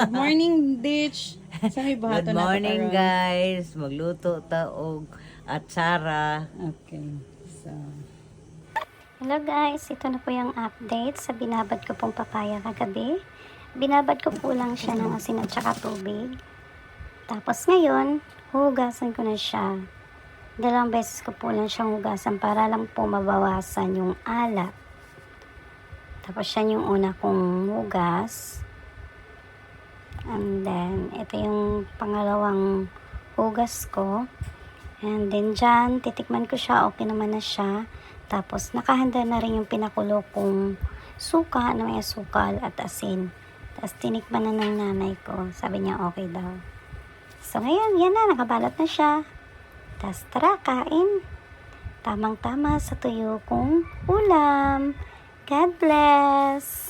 Good morning, Ditch. Sa may buhato Good morning guys. Magluto ta og atsara. Okay. So, Hello guys, ito na po yung update sa binabad ko pong papaya kagabi. Binabad ko po lang siya ng asin at saka tubig. Tapos ngayon, hugasan ko na siya. Dalawang beses ko po lang siyang hugasan para lang po mabawasan yung alat. Tapos yan yung una kong hugas. And then, ito yung pangalawang hugas ko. And then dyan, titikman ko siya, okay naman na siya. Tapos nakahanda na rin yung pinakulo kong suka na may asukal at asin. Tapos tinikman na ng nanay ko. Sabi niya okay daw. So ngayon, yan na, nakabalot na siya. Tapos tara, kain. Tamang-tama sa tuyo kong ulam. God bless!